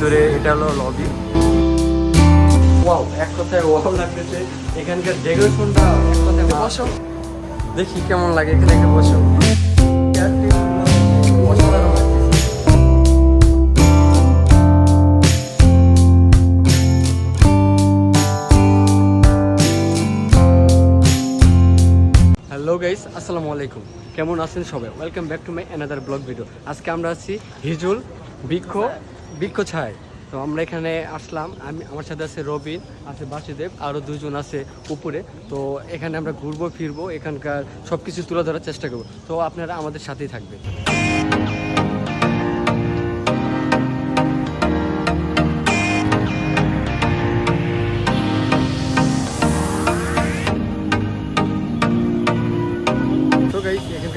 ভিতরে এটা হলো লবি ওয়াও এক কথায় ওয়াও লাগতেছে। এখানকার ডেকোরেশনটা এক কথায় বসো। দেখি কেমন লাগে এখানে একটা বসো। হ্যালো গাইস আসসালামু আলাইকুম। কেমন আছেন সবাই? Welcome back to my another blog video আজকে আমরা আছি হিজুল বৃক্ষ বৃক্ষ ছায় তো আমরা এখানে আসলাম, আমি, আমার সাথে আছে রবিন, আছে বাসুদেব আরও দুজন আছে উপরে। তো এখানে আমরা ঘুরবো, ফিরবো, এখানকার সব কিছু তুলে ধরার চেষ্টা করব। তো আপনারা আমাদের সাথেই থাকবেন।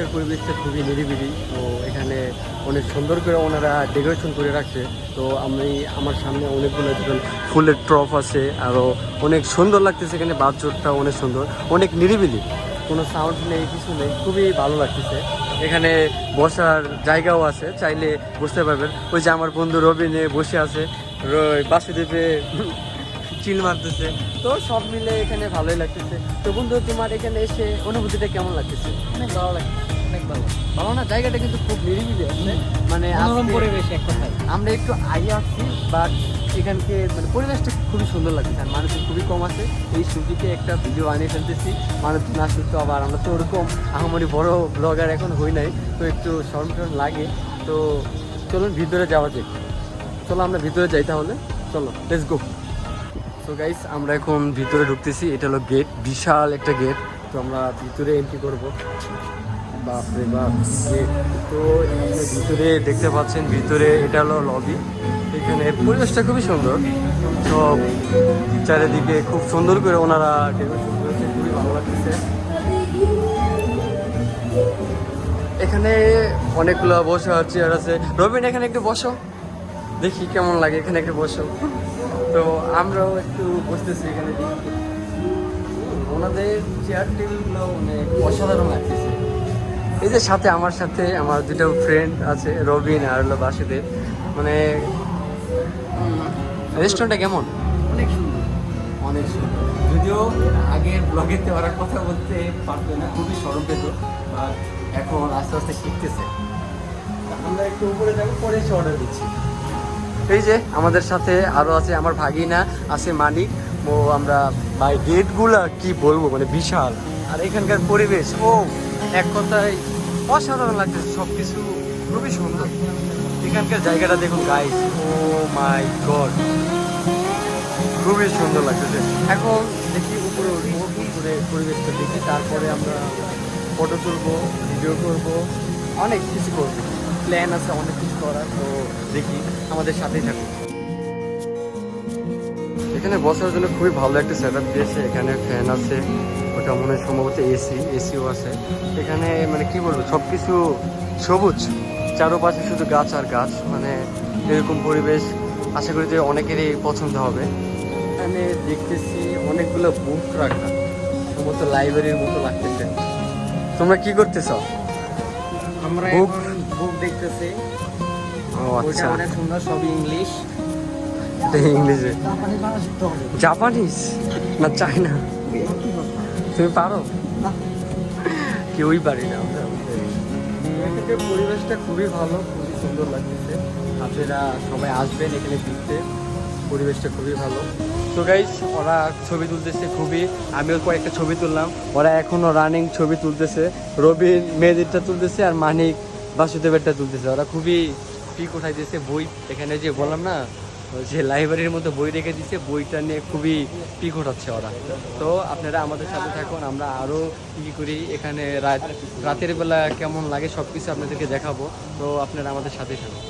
এখানকার পরিবেশটা খুবই নিরিবিলি। তো এখানে অনেক সুন্দর করে ওনারা ডেকোরেশন করে রাখছে। তো আমি, আমার সামনে অনেকগুলো যখন ফুলের ট্রফ আছে আরও অনেক সুন্দর লাগতেছে এখানে বাথরুমটা অনেক সুন্দর, অনেক নিরিবিলি। কোনো সাউন্ড নেই, কিছু নেই, খুবই ভালো লাগতেছে। এখানে বসার জায়গাও আছে, চাইলে বসতে পারবেন। ওই যে আমার বন্ধু রবিনে বসে আছে বাসুদেবে চিল মারতেছে। তো সব মিলে এখানে ভালোই লাগতেছে। তো বন্ধু তোমার এখানে এসে অনুভূতিটা কেমন লাগতেছে? অনেক ভালো লাগে অনেক ভালো ভালো না? জায়গাটা কিন্তু খুব নিরিবিলি আছে। মানে মনোরম পরিবেশ এক কথায়। আমরা একটু আগে আসছি বাট এখানকে মানে পরিবেশটা খুবই সুন্দর লাগছে। আর মানুষ খুবই কম আছে। এই ছুটিতে একটা ভিডিও বানিয়ে ফেলতেছি। মানুষ না শুনতো আবার আমরা তো ওরকম আহামরি বড় ব্লগার এখন হই নাই। তো একটু শরম টরম লাগে। তো চলুন ভিতরে যাওয়া যাক। চলো আমরা ভিতরে যাই তাহলে। চলো লেটস গো তো গাইস আমরা এখন ভিতরে ঢুকতেছি। এটা হলো গেট বিশাল একটা গেট তো আমরা ভিতরে এন্ট্রি করব। বাপরে বাপ গেট তো ভিতরে দেখতে পাচ্ছেন, ভিতরে এটা হলো লবি এখানে পরিবেশটা খুবই সুন্দর। সব চারিদিকে খুব সুন্দর করে ওনারা খুবই ভালো লাগতেছে। এখানে অনেকগুলো বসে বসার চেয়ার আছে। রবিন, এখানে একটু বসো। দেখি কেমন লাগে এখানে একটু বসো। তো আমরাও একটু বসতেছি এখানে। ওনাদের চেয়ার টেবিলগুলো অনেক অসাধারণ লাগতেছে। এই যে সাথে আমার সাথে আমার দুটো ফ্রেন্ড আছে রবিন আর হলো বাসুদেব। মানে রেস্টুরেন্টটা কেমন? অনেক সুন্দর। অনেক সুন্দর। যদিও আগের ব্লগেতে ওরা কথা বলতে পারতো না খুবই সরম পেত আর এখন আস্তে আস্তে শিখতেছে। আমরা একটু উপরে যাব পরে এসে অর্ডার দিচ্ছি। এই যে আমাদের সাথে আরও আছে আমার ভাগিনা, আছে মানিক। ও আমরা ভাই, গেটগুলা কি বলব মানে বিশাল। আর এখানকার পরিবেশ, ও, এক কথায় অসাধারণ লাগতেছে সব কিছু খুবই সুন্দর। এখানকার জায়গাটা দেখুন গাইস ও মাই গড খুবই সুন্দর লাগতেছে। এখন দেখি উপরে উপরে পরিবেশটা দেখি, তারপরে আমরা ফটো তুলবো ভিডিও করব, অনেক কিছু করব। প্ল্যান আছে অনেক কিছু করার। তো দেখি আমাদের সাথেই থাকুন এখানে বসার জন্য খুবই ভালো একটা সেট আপ দিয়েছে। এখানে ফ্যান আছে ওটা মনে হয় সম্ভবত এসি এসিও আছে। এখানে মানে কি বলব সব কিছু সবুজ। চারোপাশে শুধু গাছ আর গাছ। মানে এরকম পরিবেশ আশা করি যে অনেকেরই পছন্দ হবে। এখানে দেখতেছি অনেকগুলো বুক রাখা। সম্ভবত লাইব্রেরির মতো লাগতেছে। তোমরা কি করতেছ? আমরা Book? বুক দেখতেছি। ওইটা আচ্ছা। অনেক সুন্দর সবই ইংলিশ। জাপানিজ? না চাইনা তুমি পারো? কেউই পারি না। পরিবেশটা খুবই ভালো খুবই সুন্দর লাগতেছে। আপনারা সবাই আসবেন এখানে ঘুরতে। পরিবেশটা খুবই ভালো। তো গাইজ ওরা ছবি তুলতেছে খুবই। আমিও কয়েকটা ছবি তুললাম। ওরা এখনও রানিং ছবি তুলতেছে। রবির মেয়েদেরটা তুলতেছে আর মানিক। বাসুদেবেরটা তুলতেছে, ওরা খুবই পিক উঠাই দিয়েছে বই। এখানে যে বললাম না, যে লাইব্রেরির মধ্যে বই রেখে দিছে, বইটা নিয়ে খুবই পিক উঠাচ্ছে ওরা। তো আপনারা আমাদের সাথে থাকুন, আমরা আরও কী করি, এখানে রাত রাতের বেলা কেমন লাগে সব কিছু আপনাদেরকে দেখাবো। তো আপনারা আমাদের সাথে থাকুন।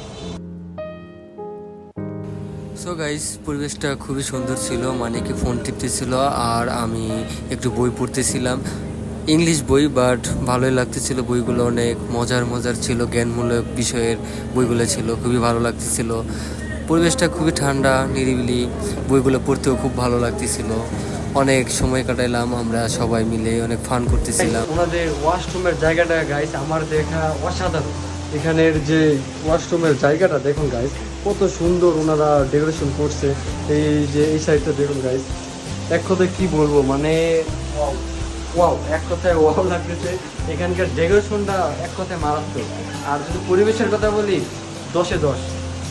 সো গাইস পরিবেশটা খুবই সুন্দর ছিল মানে কি ফোন টিপতেছিল, আর আমি একটু বই পড়তেছিলাম। ইংলিশ বই বাট ভালোই লাগতেছিল বইগুলো অনেক। মজার মজার ছিল, জ্ঞানমূলক বিষয়ের বইগুলো ছিল, খুবই ভালো লাগতেছিল। পরিবেশটা খুবই ঠান্ডা, নিরিবিলি, বইগুলো পড়তেও খুব ভালো লাগতেছিল। অনেক সময় কাটাইলাম আমরা সবাই মিলে, অনেক ফান করতেছিলাম। ওনাদের ওয়াশরুমের জায়গাটা গাইস আমার দেখা অসাধারণ। এখানের যে ওয়াশরুমের জায়গাটা দেখুন গাইস কত সুন্দর ওনারা ডেকোরেশন করছে। এই যে, এই সাইডটা দেখুন গাইস এক কথায় কি বলব মানে ওয়াও, এক কথায় ওয়াও লাগতেছে। এখানকার ডেকোরেশনটা এক কথায় মারাত্মক। আর যদি পরিবেশের কথা বলি, দশে দশ।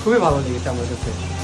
খুবই ভালো লেগেছে আমার কাছে।